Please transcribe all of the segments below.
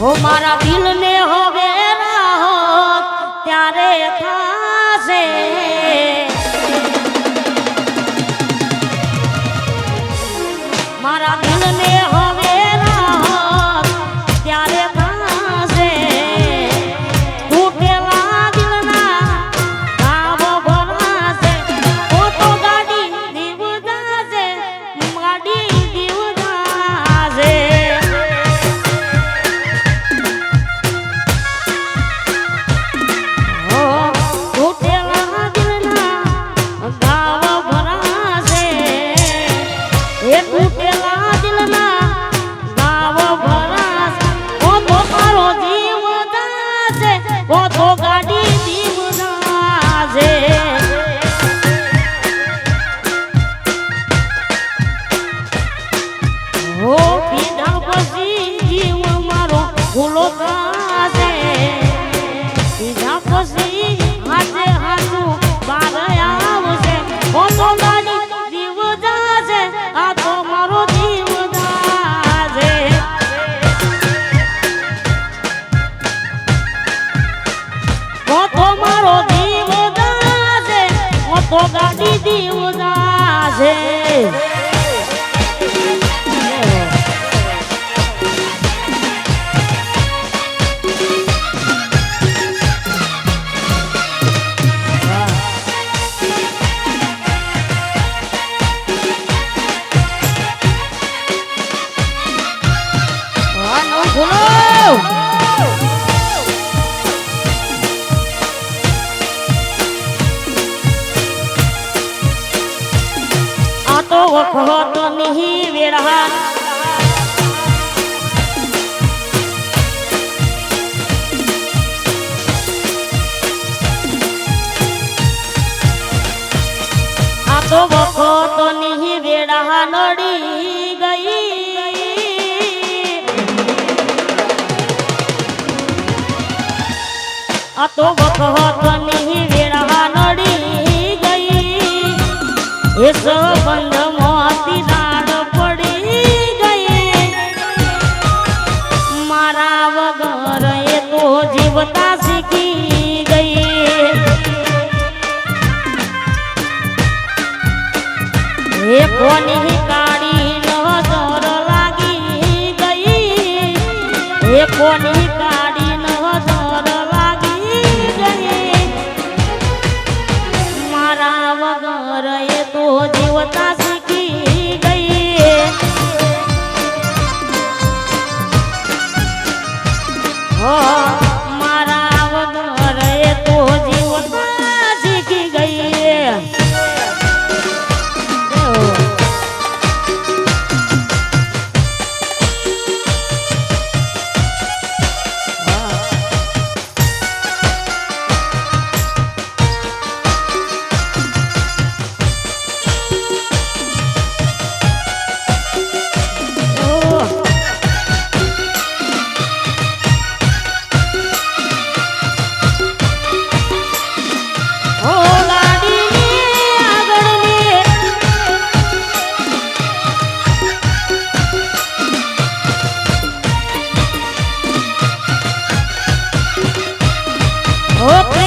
હો મારા દિલને હવે રાહો ત્યારે થાય ઓ ગાડી. Yeah. આ તો વખત નહીં হ Okay.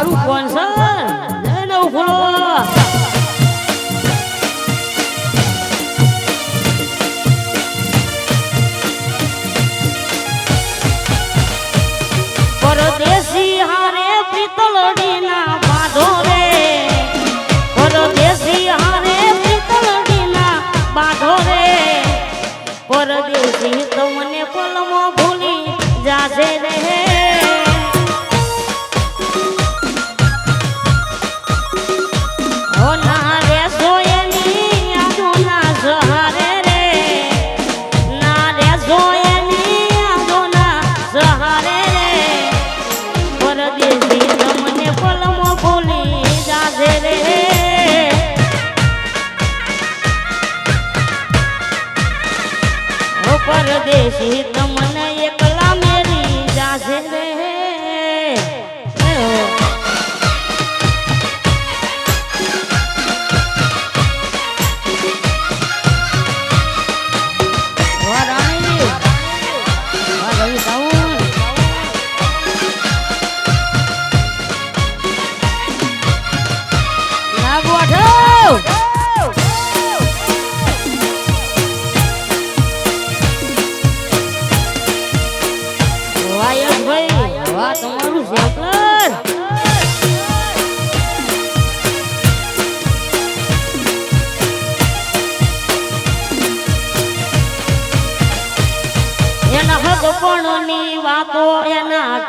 મારું કોન્સન જય નવ ફળો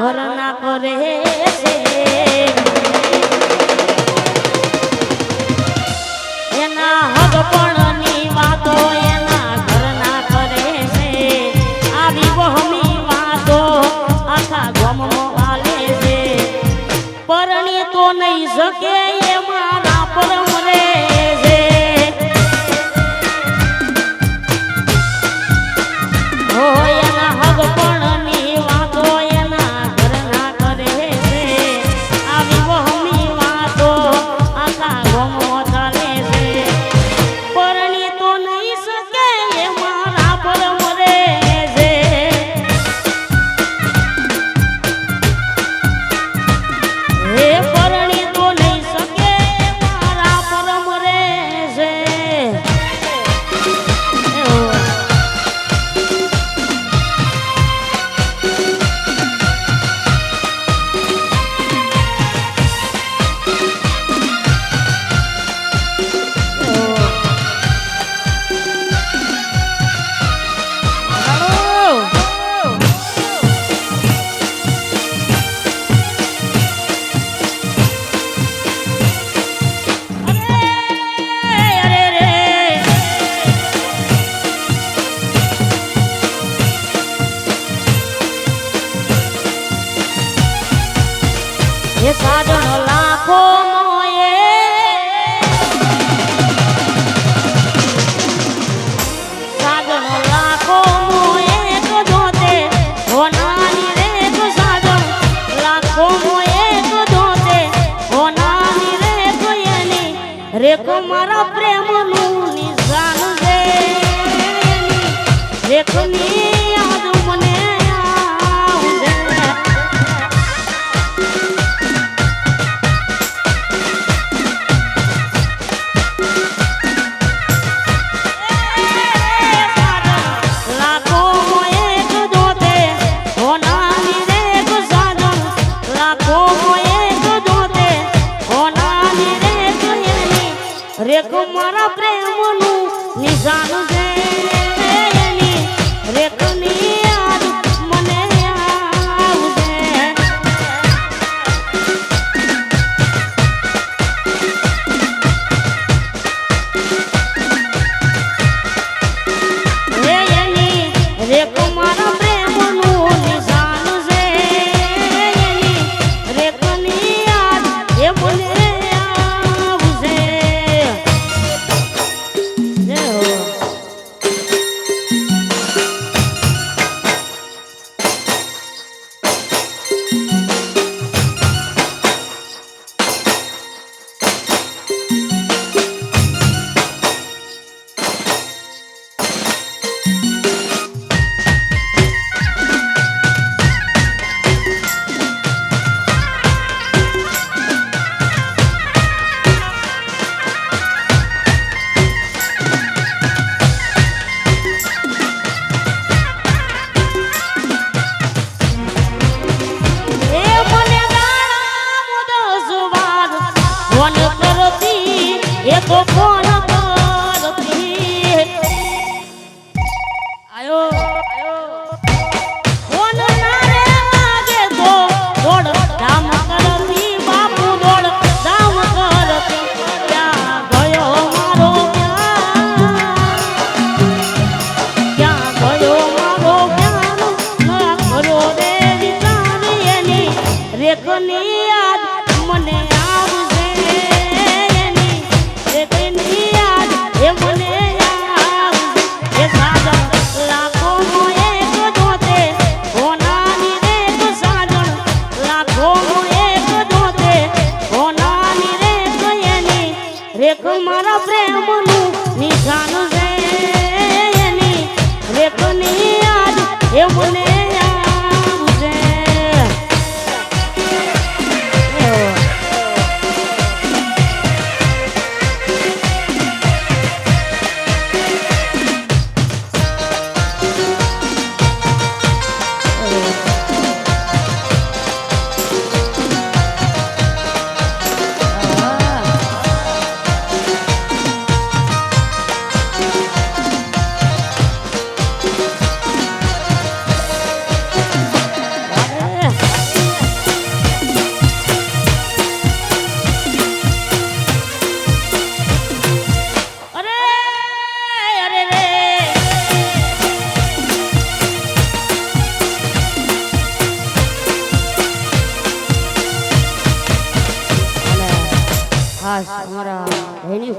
ঘর করে લેખો મારા પ્રેમનું નિશાન છે. લેખની তোমার প্রেম নিজান 哎呦 শ্রাবণে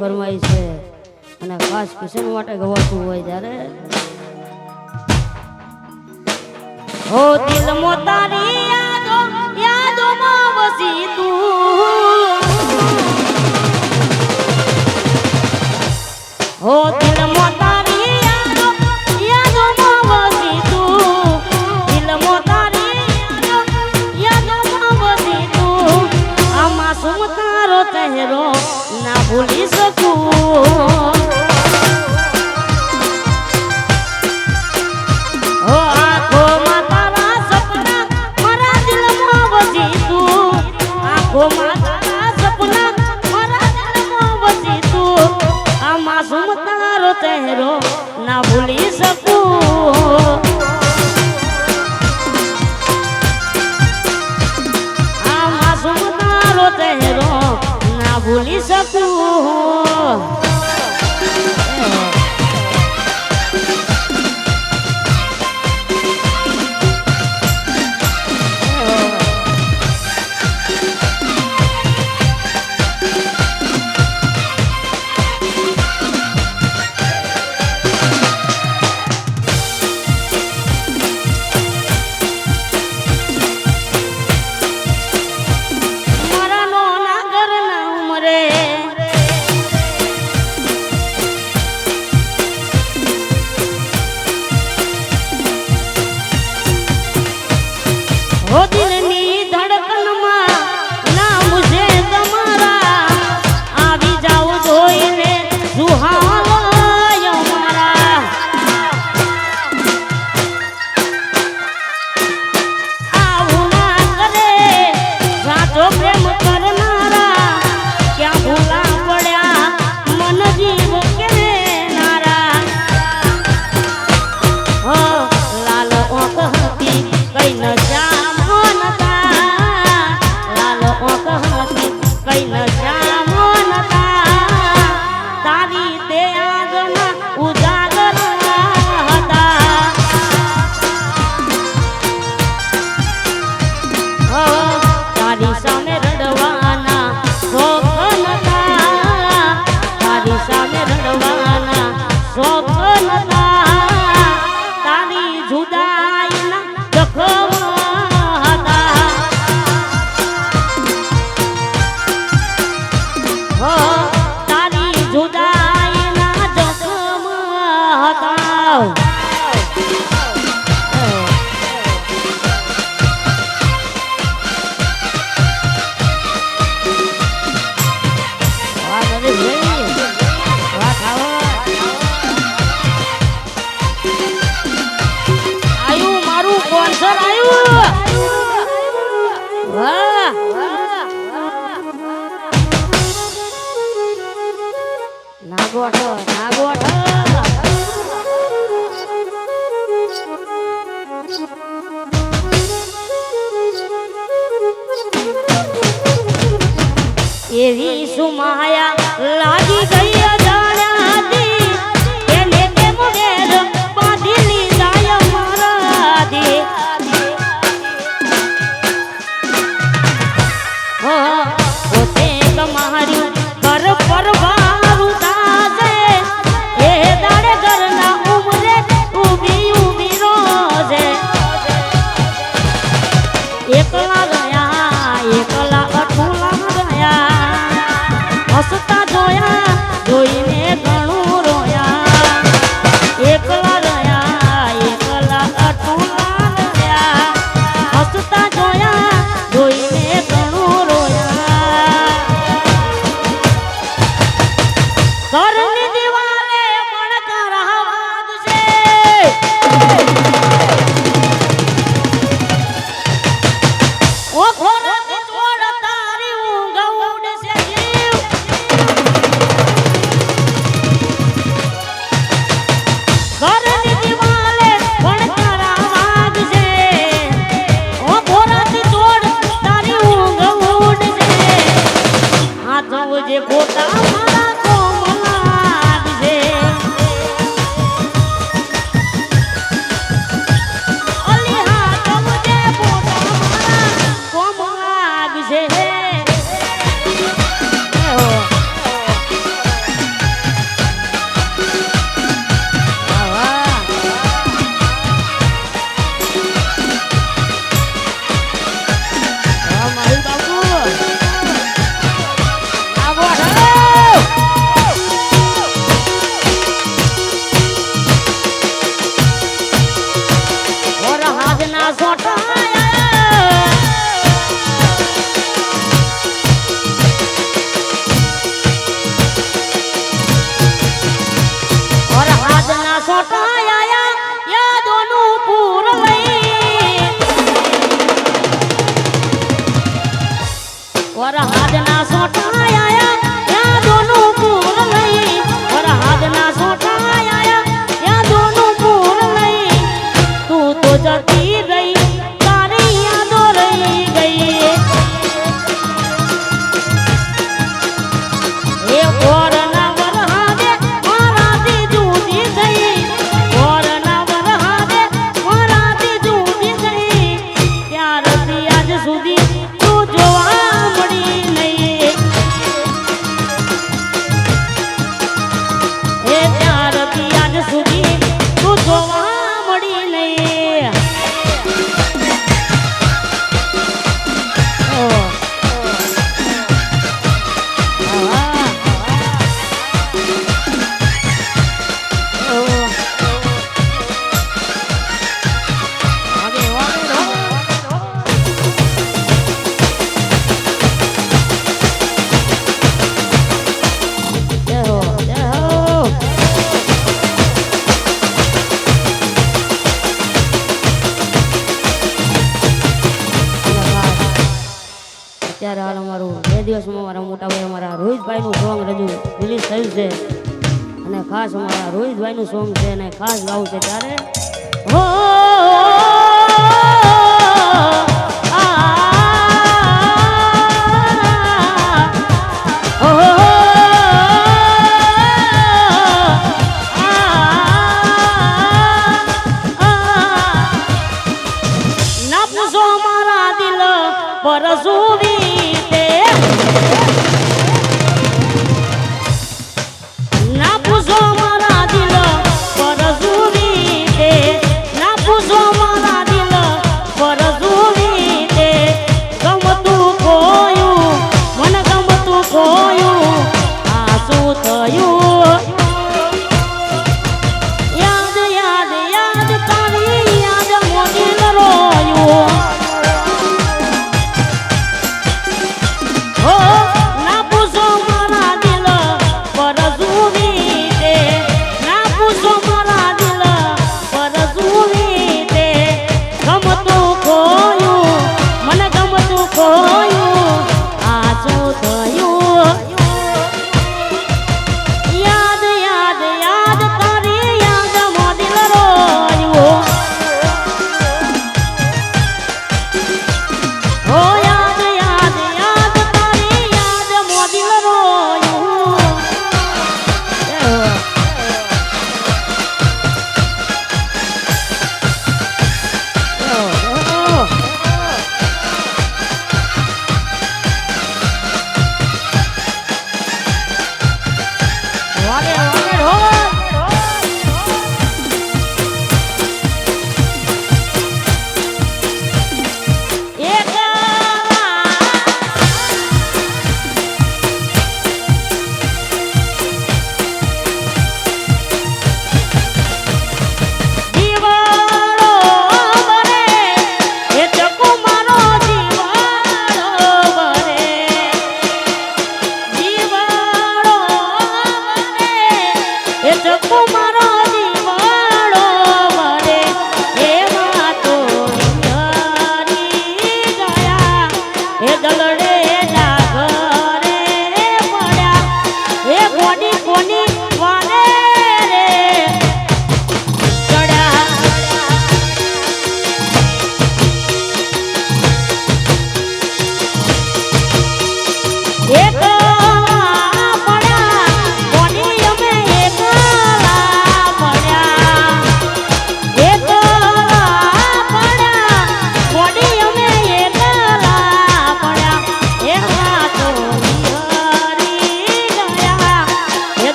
ફરમાય છે. અને ખાસ કિશન માટે ગવાતું હોય ત્યારે. હો દિલ મોતારી યાદો યાદો માં વસી તું. હો ચહેરો? ના ભૂલી શકું. આ માસુમ તારો ચહેરો? ના ભૂલી શકું. Yeah. અત્યારે હાલ અમારું બે દિવસમાં અમારા મોટા મોટાભાઈ, અમારા રોહિતભાઈનું સોંગ રજૂ રિલીઝ થયું છે. અને ખાસ અમારા રોહિતભાઈનું સોંગ છે અને ખાસ ગાવું છે ત્યારે, હો